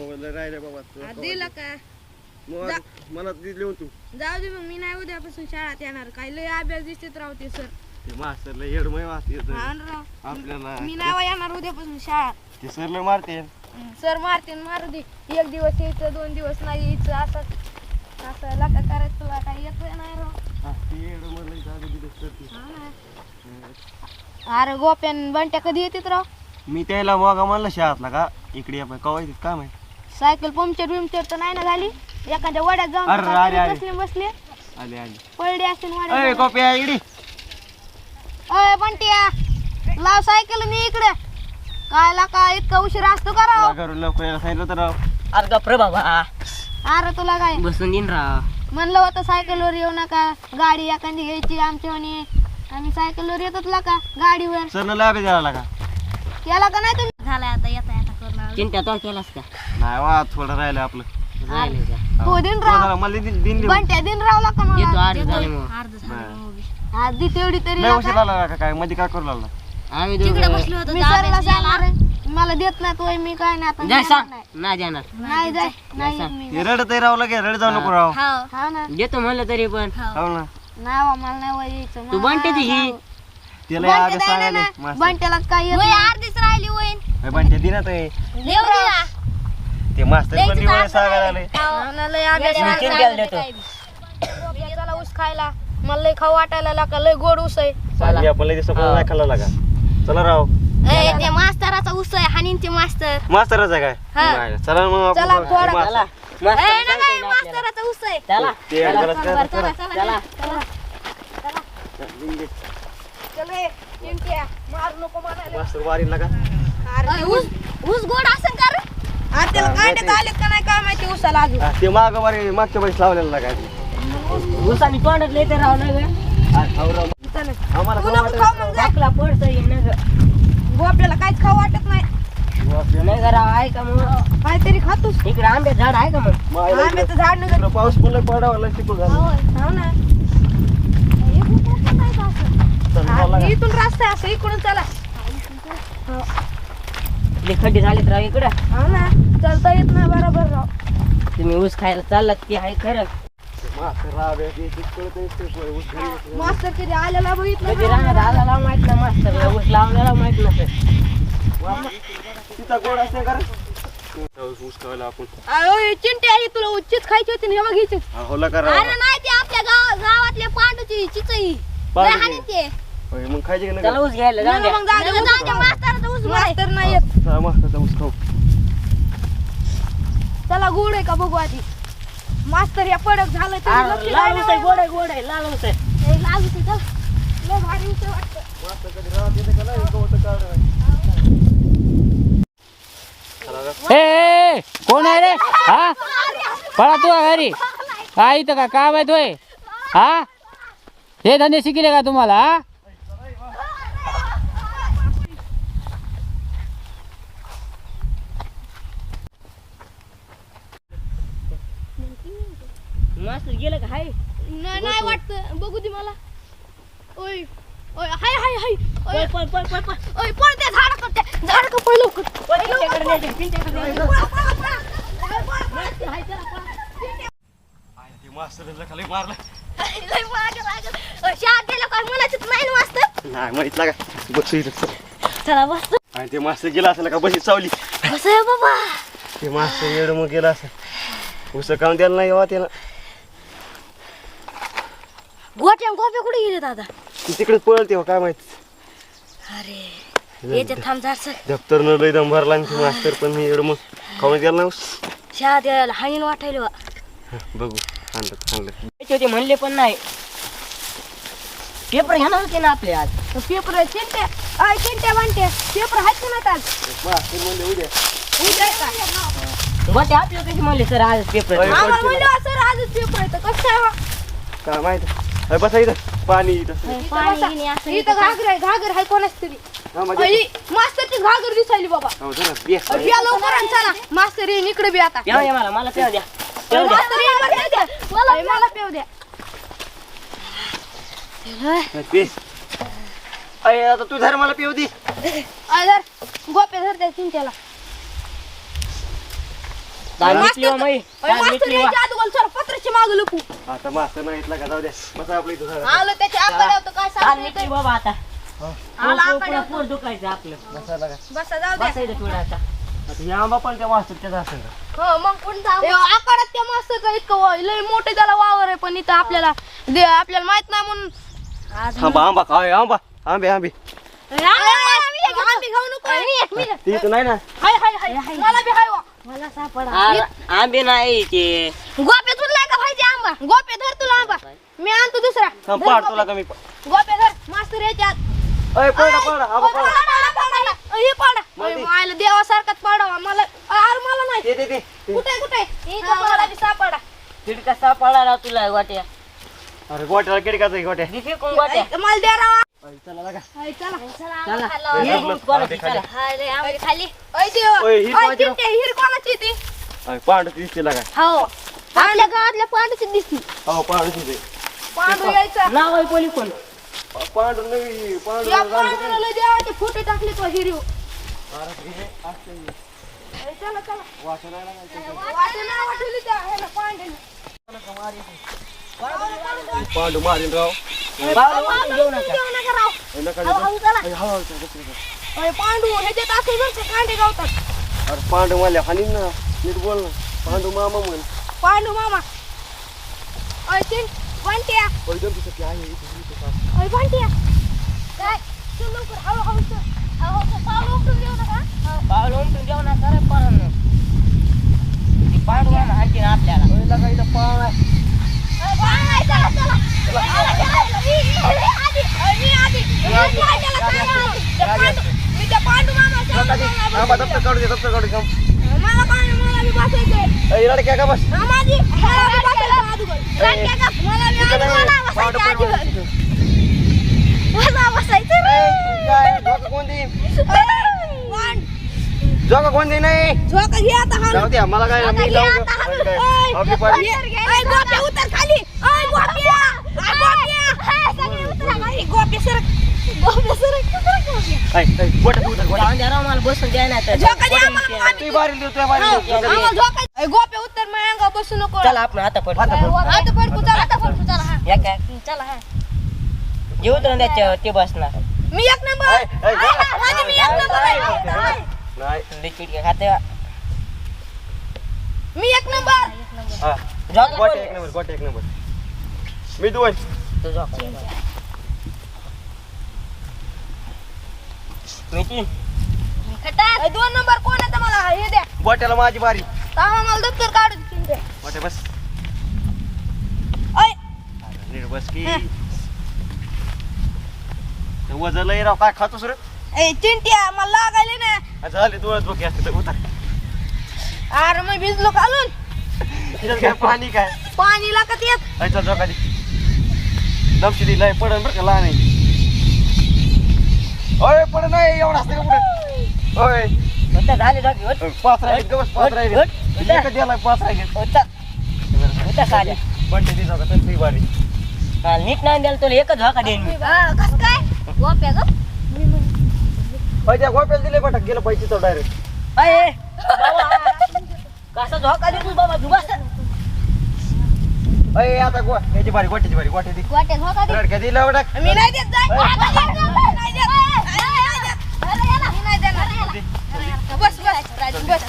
Mobile राहिले बाबा हा, तुला दिलं का? मला लिहून तू. जाऊ दे मग मी नाही उद्यापासून शाळेत येणार. काय लय अभ्यास दिसतेत राहते सर ते मास्तरला येडमय वाचते हा ना राव. आपल्याला मी नाही येणार उद्यापासून शाळा ते सरला मारते. सर मारते मारू दे. एक दिवस यायचं दोन दिवस नाही यायचं असं असं लका करायचं तुला काही येत नाही राव. हा, ते ती. हा ना. अरे गोप्यान बंट्या कधी येतात राव? मी त्याला मग म्हणलं शाळातला का? इकडे आपण कवा येतात? काय माहिती? सायकल पंक्चर बिमचर तर नाही ना झाली? एखाद्या वड्यात जाऊन अरे, अरे. बसले बसले. आले आले. पडले असतील अय वड्यात कॉपी अय बंट्या. लाव सायकल मी इकडे. काय का इतका उशीर असतो का राव? घरून लवकर यायला सांगितलं तर राव. अरे गप्र बाबा. अरे तुला काय? बसून राव. म्हणलं होतं सायकलवर येऊ नका. गाडी एखादी घ्यायची आमच्यावानी. आम्ही सायकलवर येतो तुला का? गाडीवर. सरनं लाभ द्यायला का केला का नाही तुम्ही झालाय आता येता येता करणार. चिंता तो केलास का? नाही वा थोडं राहिलं आपलं. राहिले का? तो दिन हो, राव जरा मला दिन दिन देऊ. बंट्या दिन रावला का येतो मला अर्ध झाले मग नाही. आधी तेवढी तरी लय. उशीर का काय? मध्ये काय करू लागला? आम्ही दोघं मी सरला सांगणार आहे. मला देत नाही तोय मी काय नाही आता जाय मी सांग. नाही. नाही जाणार नाही जाय नाही येत मी हे रडत राव लगे रड जाऊ नको राव. हा ना. देतो म्हणलं तरी पण. हो. ना. नाही बा, मला नाही वय यायचं तू मला बनते ती ही त्याला बंट्या आगे द्यायला सांगायला ना. मस्त. बंट्याला काय येत अर्धीच राहिली वहीन बंट्या दिना ते ते मास्तर पण दिवळ सांगायला आले चिंट्याला देतो. चला ऊस खायला. मला लय खाऊ वाटायला लागा लय गोड ऊस आहे. मी आपण लय दिवस नाही खाल्ला लागा. चला राव. ते मास्तराचा ऊस आहे. हानीन ते मास्तर. मास्तरच आहे काय? हा. नाही, चला मग आपण चला, बघू. थोडं. मास्तर. चला. ए, चालतंय नाही, ना आपल्याला. मास्तराचा ऊस आहे. चला. ते जरा चला, चला, चला, चला. चला, चला. चल ए, चिमट्या, मारू नको म्हणायला. मास्तर वारीला लागा अरे, ऊस ऊस गोड असेल का रे? अरे त्याला काय नाही आले का नाही काय माहिती ऊसाला अजून. हा, ते माग वारी मागच्या वेळेस लावलेला लागा उसाने तोंडात लय तर राव ना ग हा, खाऊ राव. चला. आम्हाला तू खाऊ नको खाऊ मग जा. टाकला पडतं येईन ना ग गो आपल्याला काहीच खाऊ वाटत नाही. नाही का राव आहे का मग? काहीतरी खातोस. इकडे आंबे झाड आहे का मग? मायला आंब्याचं झाड नगर. इकडं पाऊस पडला पडावा चिकू झाला. हो ना हे कुठं पण नाही का असं? चल, हा, चला लागा. इथून रस्ता आहे असं इकडून चला खड्डे झालेत राव इकडं हो ना चलता येत नाही बरोबर राव तुम्ही ऊस खायला चाललात ते आहे खरं मास्तर कधी आलेला बघितलं कधी का? राहणार आला माहीत ना मास्तर ऊस लावलेला माहीत नसेल तिथं गोड असते का रे? ऊस- ऊस खायला आपण अयो हे चिंटे आहे तुला उच्चीच खायची होती ना हे बघ हिचीच. हा, का? अरे नाही ते आपल्या गाव गावातल्या पांडूची चिचई? लय ते. होय, मग खायचे का त्याला नाही ऊस घ्यायला द्या. मास्तर नाही येत. चला मास्तर ऊस खाऊ. चला गोड आहे का बघू आधी? मास्तर या पडक झालं तरी अरे, लक्ष लाल नाही ऊस आहे गोड आहे गोड आहे लाल ऊस आहे हे लाल ऊस आहे, चल. लय भारी ऊस आहे वाटतं. मास्तर कधी राहत येते का नाही? गवतं काढायला. चला रे. ए, ए कोण आहे रे? हा? पळा तू घरी. हा इथं का? काम आहे? तोय हा? हे धंदे शिकले का तुम्हाला हा मास्तर गेलं का हाय नाही नाही वाटतं बघू दे मला. ओय ओय हाय हाय हाय. ओय. पळ पळ पळ पळ. ओय पळ त्या झाड त्या झाड का पळ लवकर. ते नाही माहीत लागा. बस इथं. चला बस आणि ते मास्तर गेला असं का? बशी चावली कसं आहे बाबा. ते मास्तर येड मग गेला असं उस काम द्यायला नाही हो त्यानं गोट्या गोप्या कुठे गेले दादा? ती तिकडे पळते हो काय माहीत. अरे येते थांब झाडसर दप्तर न लय दम भरला आणि ते मास्तर पण येड मग खाऊन द्यायला नाही ऊस. शाळेत यायला हानीन वाटायला बघू. आणलं आणलं. ते होते म्हणले पण नाही. पेपर घेणार होते ना आपले आज. पेपर चिंट्या. अय चिंट्या बांट्या पेपर आहेत का नाही आज. मास्तर म्हणले उद्या. उद्या का आपलं म्हणले सर आज पेपर. आम्हाला म्हणलं असं आजच पेपर आहे. तर कसं आहे बा? काय माहीत. अय, बसा इथं. पाणी इथं. इथं घागर आहे घागर आहे कोणाच तरी. हा, माझ्या- अय, मास्तरची घागर दिसायली बाबा. हो, चला, ये. अय, या लवकर आणि चला. मास्तर येईन इकडे बी आता. द्या मला मला प्याव द्या. प्याव द्या. मास्तर येईन बरं का द्या. अय, मला पेव द्या. ते अय आता तू धर मला पिऊ दे. अय, धर. गोप्या धर त्या चिंट्याला हो माई पत्राची मागं लपू आता मास्तर नाही इथला का जाऊ द्या बसा आपलं इथं झालं आलं त्याच्या आकडे होतं काय ताण सांगू मिटली बाबा आता आला पुढं- आकडे पुढं- पुढं दुखायचं आपलं बसायला का बसा जाऊ द्या बसायचं थोडं आता आता हे आंबा पण त्या मास्तरच्याच असेल का हो मग कोण आकारात त्या मास्तर का इतकं वा- लय मोठे त्याला वावर आहे पण इथं आपल्याला दे- आपल्याला माहीत नाही म्हणून आंबा आंबा काय आंबा आंबे आंबे आम्ही खाऊ नको ती इथं नाही ना हाय हाय हाय मला बी हाय वा आ- आंबे नाही ते. गोप्या तुला का पाहिजे आंबा? गोप्या धर तुला आंबा. मी आणतो दुसरा. धर पाड. तुला कमी गोप्या धर. मास्तर याच्यात पडा पडा हे. मायला देवासारखाच पाडावा. मला अरे मला नाही. ते ते. कुठे कुठे? मला बी सापडा. तिथे कसा पळाला तुला वाट्या अरे गोट्याला किडकाच गोट्या. दिसे कोण वाट्या ऐक, मला द्या रावा. चला लागा. चला. चला. ये बघलं. गुड कोणाची, खाली. ओय, हिर कोणाची चिमटे, हिर कोणाची ती? पांडू दिसते लागा हो. आपल्या गावातल्या पांडूची दिसली हो पांडू दिसते. पांडू यायचा. नाव आहे कोणी कोण पांडू नवी पांडू या पांडूला लय देवाचे फोटो टाकले तो हिरीव. अरे हे असते. ऐ, चला चला. वाटे नाही वाटली त्या ह्याला पांड्याला. पांडू मारीन राव. वाटून घेऊ नका देऊ नका राव. नका चला. अय, हळू- हळू चला, बस, बस. अरे पांडू ह्याच्यात असे जर का कांदे गावतात. अरे पांडू मला हानी ना नीट बोल ना. पांडू मामा म्हण. पांडू मामा. अय चिं बंट्या एकदम तिथे आहे इथे, इथे पास. अय बंट्या काय? चल लवकर हळू हळू चल. हळू हळू चल. पावलं उचलून देऊ नका. पाऊल उमटून घेऊ नका रे पोरांनो. ती पांडवा ना हाणतील आपल्याला अय, लगा इथं पाळ आहे. अय, पांडू, चला चला अरे, चला. मी- मी- मी आधी. अय, मी आधी. मी आधी. त्याला सांगा. त्या पांडू- मी त्या पांडू मामा नका ती. थांबा, दप्तर काढू दे दप्तर काढू दे थांब. मला पांडू मला बी बसायचंय अय, रडक्या का बस हा, माझी मला बी बसायचं अगोदर. रडक्या का? मला बी इथं अगोदर नाही. मला पांडू बसायचं पण अगोदर. बस. मला बसायचं अय, तू काय झोका कोण देईन वाण. झोका कोण देईन नाही झोका घे आता हाणून. जाऊ द्या मला काय झोका मी घे लावू आता का? हाणून. काय? ओय, आपली पाडी. ये. ओय, गोप्या उतर खाली गोप्या. गोप्या. बसून द्या ना तर. उत्तर दे बसू नको आपण आता आता चला आता चला हा. या काय चला हा जे उतरून त्याच्यावर ते बसणार मी एक नंबर मी एक नंबर लिक्विड खाते मी एक नंबर एक नंबर एक नंबर मी दोन तू खटास. दोन नंबर कोण आहे तर मला हे द्या. गोट्याला माझी बारी. तावा मला दप्तर काढून तीन द्या गोट्या बस. ओय. नीट बस की. ते वजन लय राव काय खातोस रे? ए चिंट्या मला लागायले ना. झाले डोळ्यात डोके असते तर उतर. अरे मी भिजलो खालून. तिच्यात काय पाणी काय? पाणी लागत येत. ऐचा झोका दे. दमशिली लय पडन बरं का लहान आहे. ओय पड नाही एवढा असते का पुढे? ओय. होतं झाले झोके होत पाच राहिले गवस पाच राहिले हट, हट. एकच द्यायला पाच राहिले होतं साल्या बंटे बारी हा, नीट नाही द्याल तुला एकच झोका देईन मी. कस काय? ग. होय त्या गोप्याला दिले बटा गेलं पाहिजे तो डायरेक्ट अये बाबा कसा झोका देतो बाबा अय आता गो याची बारी गोट्याची बारी गोट्या दी. गोट्या झोका दे. रडक्या दिला बटा मी नाही देत जाय. नाही देत. नाही देत. मी नाही बस बस. बस.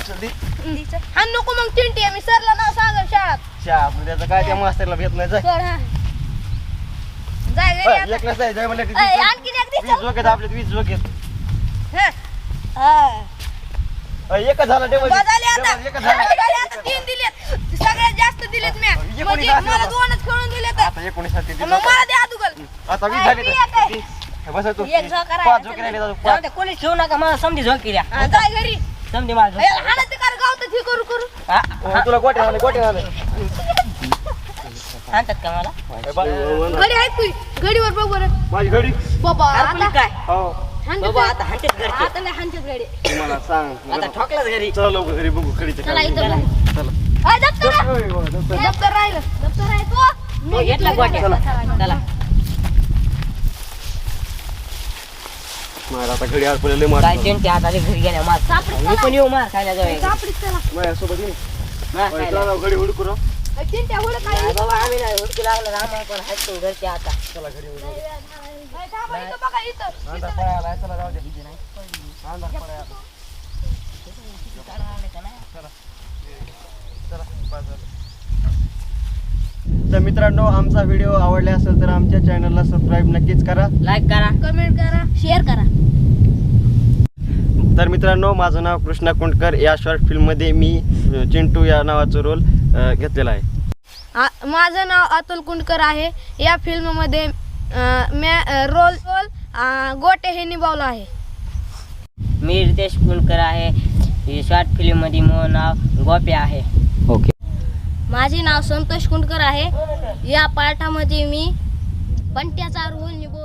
हा नको मग चिंटी. मी सरला नाव सांगेल शाळेत. चहा त्याचं काय त्या मास्तरला भेट नाही जाय. चल हा. जाय घरी अय, आता. एकलाच जाय जाय म्हणलं अय, आणखीन एक वीस झोकेत आपले वीस झोकेत. अय, एकच झाला टेबल बदलले आता. एकच झाला. बदलले आता. तीन दिलेत. सगळ्यात जास्त दिलेत मी एकोणीस म्हणजे असतील मला बाबा. दोनच खेळून दिलेत. आता एकोणीस मग मला द्या दुगल आता वीस झाले बस तू. एक झोका राहिला. पाच झोके राहिले अजून जाऊ पाच. दे कोणीच ठेवू नका मला समधी झोकी द्या. हा, जाय घरी? समधी गावतात हे करू करू हा, तुला गोटे झाले गोटे झाले आणतात का मला? घडी आहे तुई घडीवर बघ बरं. माझी घडी? बाबा आपण आता काय? हो. हाणतात बाबा घरी. आता हाणतात घरचे. आता नाही हाणतात घडी. तुम्हाला सांग आता ठोकलाच घरी. चला लवकर घरी बघू खडीचं चला काम. इथं चला. अय, दप्तर होय, होय, दप्तर. दप्तर राहिलं दप्तर आहे तो. तो घेतला गोट्या. चला. मला आता घडी आडपलेले काय मार त्यांच्या हाताने घरी गेल्या मार सापडीत मी पण येऊ मार खायला जाऊ सापडीत चला माझ्यासोबत ये मार होय, खायला. चला घडी हुडकू राव. चिंट्या हुड काय नाही बाबा आम्ही नाही हुडकी लागलं आम्हाला पण हात घरचे आता चला घडी हुडकू. थांबा इथं बघा इथं अंधार पडायला आलाय, चला जाऊ दे. अंधार पडायला आलाय. चला, बस झालं. तर मित्रांनो आमचा व्हिडिओ आवडला असेल तर आमच्या चॅनलला सबस्क्राईब नक्कीच करा. लाईक करा. कमेंट करा. शेअर करा. तर मित्रांनो माझं नाव कृष्णा कुंडकर. या शॉर्ट फिल्ममध्ये मी चिंटू या नावाचा रोल घेतलेला आहे. आ- माझं नाव अतुल कुंडकर आहे. या फिल्ममध्ये अं, रोल रोल अं, गोटे हे निभावलं आहे. मी रितेश कुलकर आहे. ही शॉर्ट फिल्ममध्ये माझं नाव गोप्या आहे. ओके माझे नाव संतोष कुंडकर आहे. या पाठामध्ये मी पंट्याचा रोल निभवला